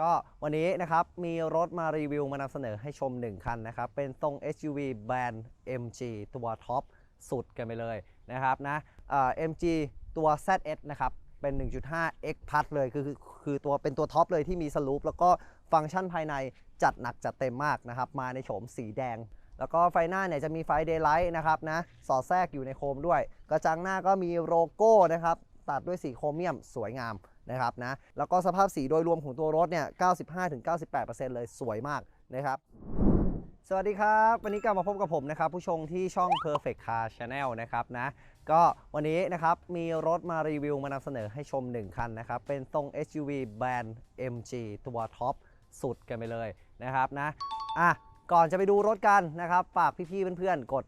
ก็วันนี้นะครับมีรถมารีวิวมานำเสนอให้ชม 1 คันนะครับ เป็นทรง SUV แบรนด์ MG ตัวท็อปสุดกันไปเลยนะครับนะเอ่อ MG ตัว ZS นะครับ เป็น 1.5 X Plus เลยคือคือคือตัวเป็นตัวท็อปเลยที่มีสลูปแล้วก็ฟังก์ชันภายในจัดหนักจัดเต็มมากนะครับ มาในโฉมสีแดง แล้วก็ไฟหน้าเนี่ยจะมีไฟเดย์ไลท์นะครับนะสอดแทรกอยู่ในโคมด้วย กระจังหน้าก็มีโลโก้นะครับ ตัดด้วยสีโครเมียมสวยงาม นะครับนะแล้วก็สภาพสีโดยรวมของตัวรถเนี่ย 95-98%เลยสวยมากนะครับสวัสดีครับ วันนี้กลับมาพบกับผมนะครับ ผู้ชมที่ช่อง Perfect Car Channel นะครับนะก็วันนี้นะครับมีรถมารีวิวมานำเสนอให้ชม 1 คันนะครับ เป็นทรง SUV แบรนด์ MG ตัวท็อปสุดกันไปเลยนะครับนะอะก่อนจะไปดูรถกันนะครับ ฝากพี่ๆเพื่อนๆ กด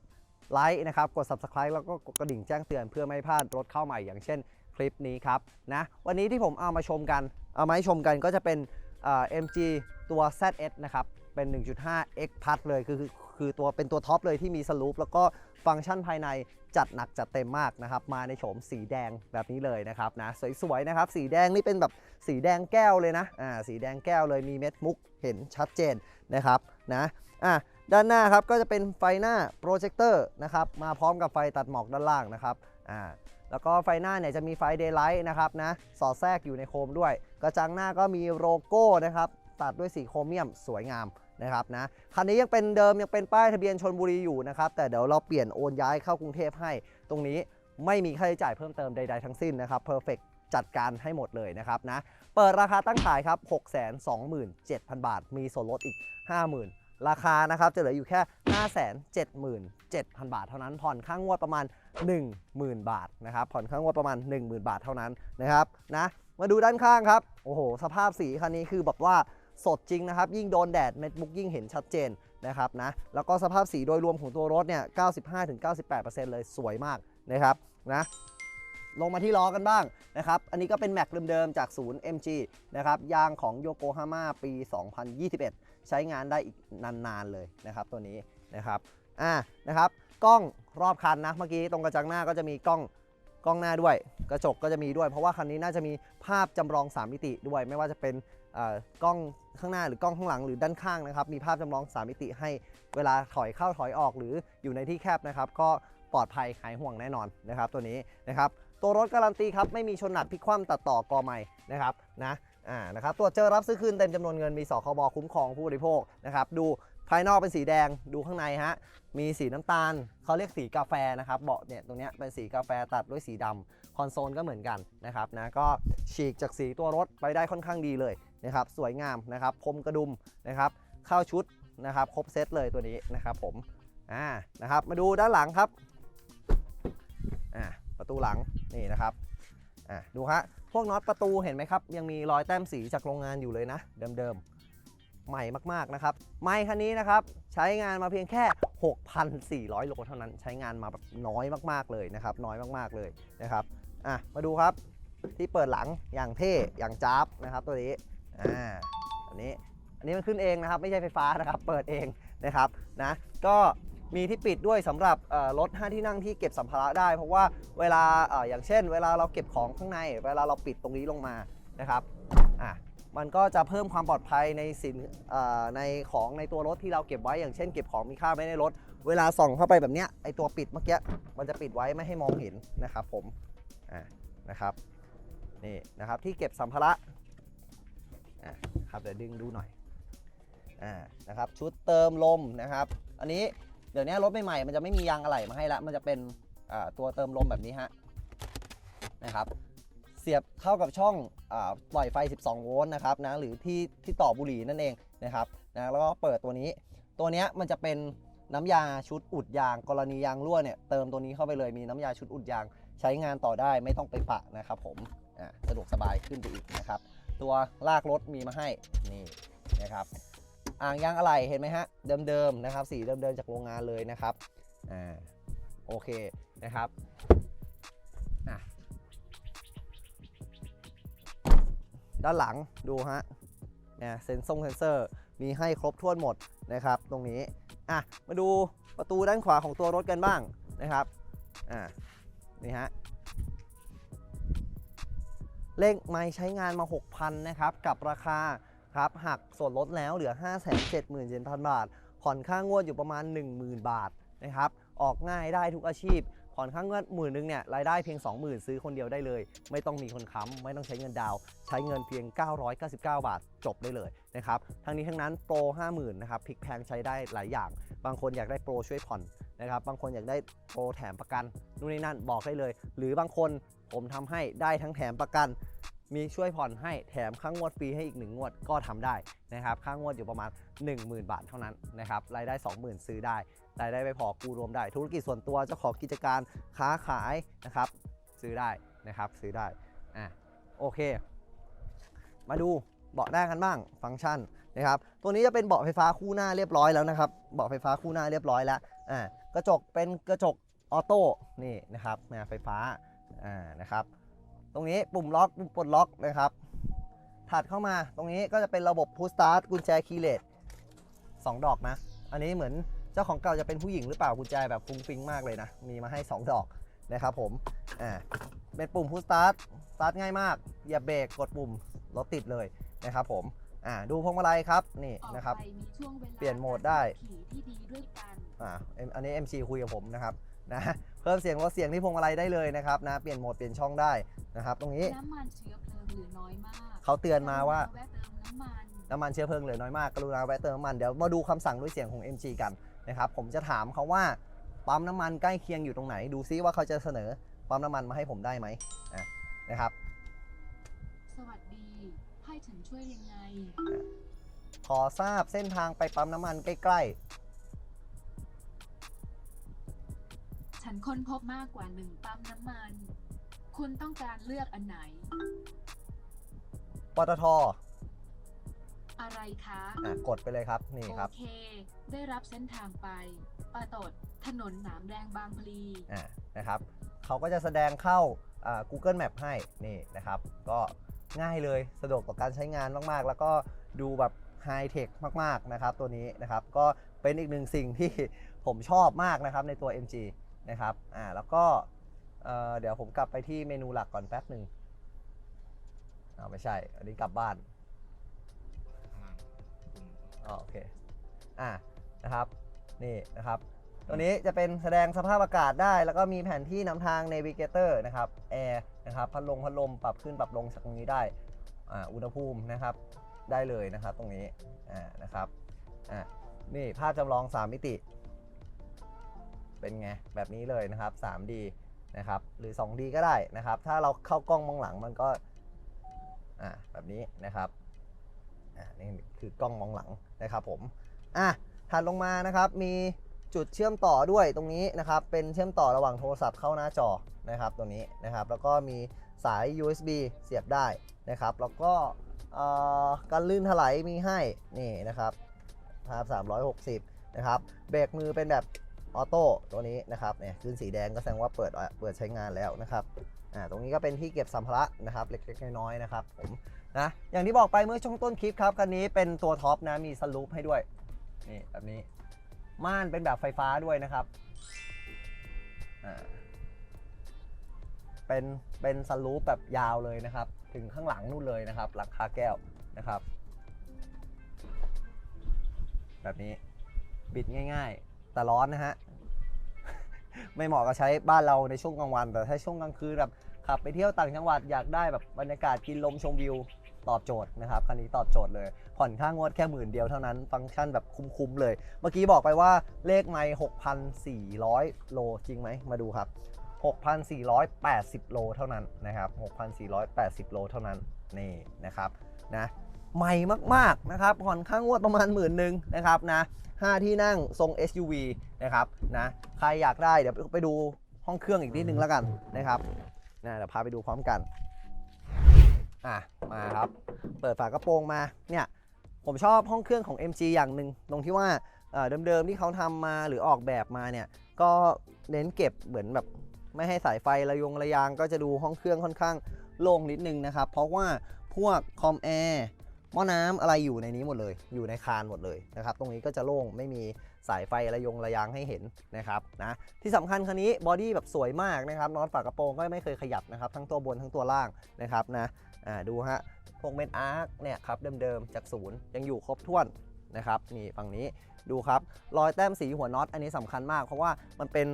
ไลค์นะครับ กด Subscribe แล้วก็กดกระดิ่งแจ้งเตือนเพื่อไม่พลาดรถเข้าใหม่อย่างเช่น ลิปนี้ครับนะวันนี้ที่ผมเอามาชมกันเอามาให้ชมกันก็จะเป็นเอ่อ MG ตัว ZS นะครับเป็น 1.5 X Plus เลยคือคือคือตัวเป็นตัวท็อปเลยที่มีสลูปแล้วก็ฟังก์ชันภายในจัดหนักจัดเต็มมากนะครับ มาในโฉมสีแดงแบบนี้เลยนะครับนะสวยๆนะครับ สีแดงนี่เป็นแบบสีแดงแก้วเลยนะอ่าสีแดงแก้วเลยมีเม็ดมุกเห็นชัดเจนนะครับนะอะด้านหน้าครับก็จะเป็นไฟหน้าโปรเจคเตอร์นะครับมาพร้อมกับไฟตัดหมอกด้านล่างนะครับอ่า แล้วก็ไฟหน้าเนี่ยจะมีไฟเดย์ไลท์นะครับนะสอดแทรกอยู่ในโคมด้วย กระจังหน้าก็มีโลโก้นะครับตัดด้วยสีโครเมียมสวยงามนะครับนะคันนี้ยังเป็นเดิมยังเป็นป้ายทะเบียนชนบุรีอยู่นะครับแต่เดี๋ยวเราเปลี่ยนโอนย้ายเข้ากรุงเทพให้ ตรงนี้ไม่มีค่าใช้จ่ายเพิ่มเติมใดๆทั้งสิ้นนะครับ Perfect จัดการให้หมดเลยนะครับนะเปิดราคาตั้งขายครับ 627,000 บาท มีส่วนลดอีก50,000 ราคานะครับจะเหลืออยู่แค่ 577,000 บาทเท่านั้น ผ่อนค่างงวดประมาณ 10,000 บาทนะครับ ผ่อนค่างวดประมาณ 10,000 บาทเท่านั้นนะครับนะ มาดูด้านข้างครับ โอ้โห สภาพสีคันนี้คือแบบว่าสดจริงนะครับ ยิ่งโดนแดดเม็ดมุกยิ่งเห็นชัดเจนนะครับนะ แล้วก็สภาพสีโดยรวมของตัวรถเนี่ย 95-98%เลยสวยมากนะครับนะ ลงมาที่ล้อกันบ้างนะครับ อันนี้ก็เป็นแม็กเดิมๆจากศูนย์ MG นะครับ ยางของโยโกฮาม่าปี 2021 ใช้งานได้อีกนานๆเลยนะครับตัวนี้นะครับ อ่า นะครับ กล้องรอบคันนะ เมื่อกี้ตรงกระจังหน้าก็จะมีกล้องกล้องหน้าด้วย กระจกก็จะมีด้วย เพราะว่าคันนี้น่าจะมีภาพจำลอง 3 มิติด้วย ไม่ว่าจะเป็นเอ่อกล้องข้างหน้าหรือกล้องข้างหลังหรือด้านข้างนะครับ มีภาพจำลอง 3 มิติให้เวลาถอยเข้าถอยออกหรืออยู่ในที่แคบนะครับ ก็ปลอดภัยหายห่วงแน่นอนนะครับตัวนี้นะครับ ตัวรถการันตีครับไม่มีชนหนักพลิกคว่ำตัดต่อกอใหม่นะครับนะอ่านะครับตัวจเจอรับซื้อคืนเต็มจำนวนเงินมีสคบคุ้มครองผู้บริโภคนะครับดูภายนอกเป็นสีแดงดูข้างในฮะมีสีน้ำตาลเขาเรียกสีกาแฟนะครับเบาะเนี่ยตรงเนี้ยเป็นสีกาแฟตัดด้วยสีดำคอนโซลก็เหมือนกันนะครับนะก็ฉีกจากสีตัวรถไปได้ค่อนข้างดีเลยนะครับสวยงามนะครับคมกระดุมนะครับเข้าชุดนะครับครบเซตเลยตัวนี้นะครับผมอ่านะครับมาดูด้านหลังครับ ประตูหลังนี่นะครับอ่าดูฮะพวกน็อตประตูเห็นไหมครับยังมีรอยแต้มสีจากโรงงานอยู่เลยนะ เดิมๆใหม่มากๆนะครับไม้คันนี้นะครับใช้งานมาเพียงแค่ 6,400 โลเท่านั้นใช้งานมาแบบน้อยมากๆเลยนะครับ น้อยมากๆเลยนะครับอะมาดูครับที่เปิดหลังอย่างเท่อย่างจ้าบนะครับตัวนี้อ่าอันนี้อันนี้มันขึ้นเองนะครับ ไม่ใช่ไฟฟ้านะครับ เปิดเองนะครับนะ ก็ มีที่ปิดด้วยสำหรับรถ 5 ที่นั่งที่เก็บสัมภาระได้ เพราะว่าเวลาออย่างเช่น เวลาเราเก็บของข้างใน เวลาเราปิดตรงนี้ลงมานะครับอะมันก็จะเพิ่มความปลอดภัยในสินอ่อในของในตัวรถที่เราเก็บไว้อย่างเช่น เก็บของมีค่าไว้ในรถ เวลาส่องเข้าไปแบบเนี้ยไอตัวปิดเมื่อกี้มันจะปิดไว้ไม่ให้มองเห็นนะครับผมอ่านะครับนี่นะครับที่เก็บสัมภาระอ่าครับเดี๋ยวดึงดูหน่อยอ่านะครับชุดเติมลมนะครับ อันนี้ เดี๋ยวนี้รถใหม่ๆมันจะไม่มียางอะไหล่มาให้ละมันจะเป็นตัวเติมลมแบบนี้ฮะนะครับเสียบเข้ากับช่องอปล่อยไฟ 12 โวลต์นะครับนะหรือที่ที่ต่อบุหรี่นั่นเองนะครับนะแล้วก็เปิดตัวนี้ ตัวนี้มันจะเป็นน้ำยาชุดอุดยาง กรณียางรั่วเนี่ยเติมตัวนี้เข้าไปเลยมีน้ำยาชุดอุดยาง ใช้งานต่อได้ไม่ต้องไปปะนะครับผมสะดวกสบายขึ้นไปอีกนะครับ ตัวลากรถมีมาให้นี่นะครับ อ่างยางอะไหล่เห็นไหมฮะ เดิมๆนะครับ สีเดิมๆจากโรงงานเลยนะครับ อ่า โอเคนะครับอะด้านหลังดูฮะเนี่ยเซนซงเซนเซอร์มีให้ครบถ้วนหมดนะครับ ตรงนี้ อะ มาดูประตูด้านขวาของตัวรถกันบ้างนะครับ อ่า นี่ฮะเลขไม้ใช้งานมา 6,000นะครับ กับราคา ครับหักส่วนลดแล้วเหลือ 5 7 7 0 0 0 บาท ผ่อนค่างวดอยู่ประมาณ 10,000 บาทนะครับออกง่ายได้ทุกอาชีพ ผ่อนค่างวดหมื่นนึงเนี่ยรายได้เพียง 20,000 ซื้อคนเดียวได้เลย ไม่ต้องมีคนค้ำไม่ต้องใช้เงินดาว ใช้เงินเพียง 999 บาทจบได้เลยนะครับทั้งนี้ทั้งนั้นโปร 50,000นะครับพลิกแพงใช้ได้หลายอย่าง บางคนอยากได้โปรช่วยผ่อนนะครับบางคนอยากได้โปรแถมประกันนู่นนี่นั่นบอกได้เลย หรือบางคนผมทำให้ได้ทั้งแถมประกัน มีช่วยผ่อนให้แถมค่างวดฟรีให้อีก 1 งวดก็ทำได้นะครับค่างวดอยู่ประมาณ 10,000 บาทเท่านั้นนะครับรายได้ 20,000 ซื้อได้รายได้ไม่พอกู้รวมได้ ธุรกิจส่วนตัวเจ้าของกิจการค้าขายนะครับ ซื้อได้นะครับซื้อได้อะโอเค มาดูเบาะหน้ากันบ้างฟังก์ชันนะครับ ตัวนี้จะเป็นเบาะไฟฟ้าคู่หน้าเรียบร้อยแล้วนะครับ เบาะไฟฟ้าคู่หน้าเรียบร้อยแล้วอ่ากระจกเป็นกระจกออโต้นี่นะครับนะไฟฟ้าอ่านะครับ ตรงนี้ปุ่มล็อกปุ่มปลดล็อกนะครับถัดเข้ามาตรงนี้ก็จะเป็นระบบ push start กุญแจคีย์เลสสองดอกนะ อันนี้เหมือนเจ้าของเก่าจะเป็นผู้หญิงหรือเปล่ากุญแจแบบฟุ้งฟิ้งมากเลยนะ มีมาให้ 2 ดอกนะครับผมอ่าเป็นปุ่ม push start start ง่ายมากเหยียบเบรกกดปุ่มรถติดเลยนะครับผมอ่าดูพวงมาลัยครับนี่ออกนะครับไปมีช่วงเวลาเปลี่ยนโหมดได้ขี่ที่ดีด้วยกันอ่าเอ็มอันนี้ MC คุยกับผมนะครับ นะเพิ่มเสียงลดเสียงที่พวงมาลัยได้เลยนะครับนะเปลี่ยนโหมดเปลี่ยนช่องได้นะครับ ตรงนี้น้ำมันเชื้อเพลิงเหลือน้อยมากเขาเตือนมาว่า แวะเติมน้ำมันน้ำมันเชื้อเพลิงเหลือน้อยมากกรุณาแวะเติมน้ำมันเดี๋ยวมาดูคำสั่งด้วยเสียงของ MG กันนะครับผมจะถามเขาว่าปั๊มน้ำมันใกล้เคียงอยู่ตรงไหน ดูซิว่าเขาจะเสนอปั๊มน้ำมันมาให้ผมได้ไหมอะนะครับสวัสดีให้ฉันช่วยยังไง ขอทราบเส้นทางไปปั๊มน้ำมันใกล้ ฉันค้นพบมากกว่าหนึ่งปั๊มน้ำมัน คุณต้องการเลือกอันไหนๆปตท อะไรคะอะ กดไปเลยครับ นี่ครับ โอเค ได้รับเส้นทางไปปาตดถนนหนามแดงบางพลี อะนะครับ เขาก็จะแสดงเข้าอ่า Google Map ให้ นี่นะครับ ก็ง่ายเลย สะดวกต่อการใช้งานมากๆ แล้วก็ดูแบบไฮเทคมาก ๆ นะครับ ตัวนี้นะครับ ก็เป็นอีกหนึ่งสิ่งที่ผมชอบมากนะครับในตัว MG นะครับอ่าแล้วก็เอ่อเดี๋ยวผมกลับไปที่เมนูหลักก่อนแป๊บหนึ่งอ้าวไม่ใช่ อันนี้กลับบ้านอ๋อโอเค อ่า นะครับ นี่นะครับ ตัวนี้จะเป็นแสดงสภาพอากาศได้ แล้วก็มีแผนที่นำทาง Navigator นะครับ แอร์นะครับ พัดลมพัดลมปรับขึ้นปรับลงจากตรงนี้ได้ อ่า อุณหภูมินะครับ ได้เลยนะครับตรงนี้ อ่า นะครับ อ่า นี่ภาพจำลอง 3 มิติ เป็นไงแบบนี้เลยนะครับ 3D นะครับหรือ 2D ก็ได้นะครับ ถ้าเราเข้ากล้องมองหลังมันก็อ่าแบบนี้นะครับอ่านี่คือกล้องมองหลังนะครับผมอะถัดลงมานะครับมีจุดเชื่อมต่อด้วยตรงนี้นะครับ เป็นเชื่อมต่อระหว่างโทรศัพท์เข้าหน้าจอนะครับตัวนี้นะครับ แล้วก็มีสาย USB เสียบได้นะครับ แล้วก็กันลื่นถลายมีให้นี่นะครับภาพ360 นะครับเบรกมือเป็นแบบ ออโต้ตัวนี้นะครับเนี่ยขึ้นสีแดงก็แสดงว่าเปิดเปิดใช้งานแล้วนะครับอ่าตรงนี้ก็เป็นที่เก็บสัมภาระนะครับเล็กๆน้อยๆนะครับผมนะอย่างที่บอกไปเมื่อช่วงต้นคลิปครับคันนี้เป็นตัวท็อปนะมีสลูปให้ด้วยนี่แบบนี้ม่านเป็นแบบไฟฟ้าด้วยนะครับอ่าเป็นเป็นสลูปแบบยาวเลยนะครับ ถึงข้างหลังนู่นเลยนะครับ หลังคาแก้วนะครับ แบบนี้บิดง่าย ๆ แต่ร้อนนะฮะ ไม่เหมาะกับใช้บ้านเราในช่วงกลางวัน แต่ถ้าช่วงกลางคืนแบบขับไปเที่ยวต่างจังหวัดอยากได้แบบบรรยากาศกินลมชมวิวตอบโจทย์นะครับคันนี้ตอบโจทย์เลย ผ่อนค่างวดแค่หมื่นเดียวเท่านั้น ฟังก์ชันแบบคุ้มๆเลย เมื่อกี้บอกไปว่าเลขไม่6,400 โลจริงไหมมาดูครับ 6,480 โลเท่านั้นนะครับ 6,480 โลเท่านั้นนี่นะครับนะ ใหม่มากๆนะครับผ่อนค่างวดประมาณหมื่นหนึ่งนะครับนะ5ที่นั่งทรง SUV นะครับนะใครอยากได้เดี๋ยวไปดูห้องเครื่องอีกนิดนึงแล้วกันนะครับนะเดี๋ยวพาไปดูพร้อมกันอะมาครับ เปิดฝากระโปรงมาเนี่ยผมชอบห้องเครื่องของ MG อย่างหนึ่งตรงที่ว่าเดิมๆที่เขาทำมาหรือออกแบบมาเนี่ยก็เน้นเก็บเหมือนแบบไม่ให้สายไฟระยงระยางก็จะดูห้องเครื่องค่อนข้างโล่งนิดนึงนะครับ เพราะว่าพวกคอมแอร์ หม้อน้ำอะไรอยู่ในนี้หมดเลย อยู่ในคานหมดเลยนะครับ ตรงนี้ก็จะโล่งไม่มีสายไฟระยงระยางให้เห็นนะครับนะที่สำคัญคันนี้บอดี้แบบสวยมากนะครับน็อตฝากระโปรงก็ไม่เคยขยับนะครับ ทั้งตัวบนทั้งตัวล่างนะครับนะอ่าดูฮะพวกเม็ดอาร์คเนี่ยครับเดิมๆจากศูนย์ยังอยู่ครบถ้วนนะครับนี่ฝั่งนี้ดูครับรอยแต้มสีหัวน็อตอันนี้สำคัญมากเพราะว่ามันเป็น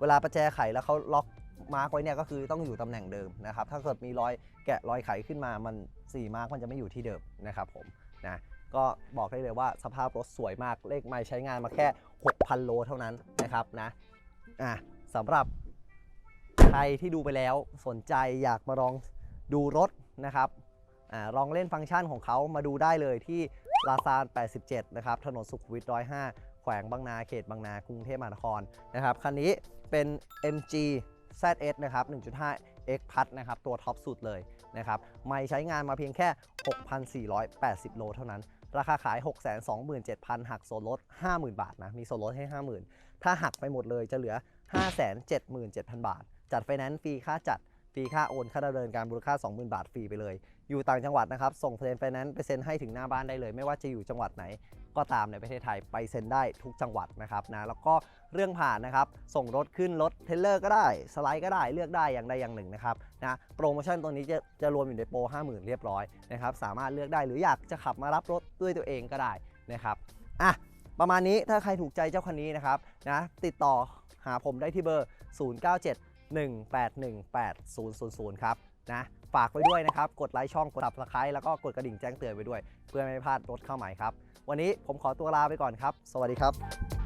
เวลาประแจไขแล้วเขาล็อก มาร์กไว้เนี่ยก็คือต้องอยู่ตำแหน่งเดิมนะครับ ถ้าเกิดมีรอยแกะรอยไขขึ้นมามันสีมาร์กมันจะไม่อยู่ที่เดิมนะครับผมนะก็บอกได้เลยว่าสภาพรถสวยมากเลขไม่ใช้งานมาแค่ 6,000 โลเท่านั้นนะครับนะอะสำหรับใครที่ดูไปแล้วสนใจอยากมาลองดูรถนะครับอ่าลองเล่นฟังก์ชันของเขามาดูได้เลยที่ลาซาน87 นะครับ ถนนสุขุมวิท105 แขวงบางนาเขตบางนากรุงเทพมหานครนะครับคันนี้เป็น MG ZS นะครับ 1.5 X พัดนะครับ ตัวท็อปสุดเลยนะครับ ไม่ใช้งานมาเพียงแค่ 6,480 โลเท่านั้น ราคาขาย 627,000 หักส่วนลด 50,000 บาทนะ มีส่วนลดให้ 50,000 ถ้าหักไปหมดเลยจะเหลือ 577,000 บาท จัดไฟแนนซ์ฟรีค่าจัดฟรีค่าโอนค่าดำเนินการมูลค่า 20,000 บาทฟรีไปเลย อยู่ต่างจังหวัดนะครับ ส่งเพลนไฟแนนซ์ไปเซ็นให้ถึงหน้าบ้านได้เลย ไม่ว่าจะอยู่จังหวัดไหน ก็ตามในประเทศไทยไปเซ็นได้ทุกจังหวัดนะครับนะแล้วก็เรื่องผ่านนะครับส่งรถขึ้นรถเทเลอร์ก็ได้สไลด์ก็ได้เลือกได้อย่างใดอย่างหนึ่งนะครับนะโปรโมชั่นตัวนี้จะจะรวมอยู่ในโปร 50,000 เรียบร้อยนะครับสามารถเลือกได้หรืออยากจะขับมารับรถด้วยตัวเองก็ได้นะครับอะประมาณนี้ถ้าใครถูกใจเจ้าคันนี้นะครับนะติดต่อหาผมได้ที่เบอร์ 0971818000 ครับ นะฝากไว้ด้วยนะครับ กดไลค์ช่องกดติดตามแล้วก็กดกระดิ่งแจ้งเตือนไว้ด้วย เพื่อไม่ให้พลาดรถเข้าใหม่ครับ วันนี้ผมขอตัวลาไปก่อนครับ สวัสดีครับ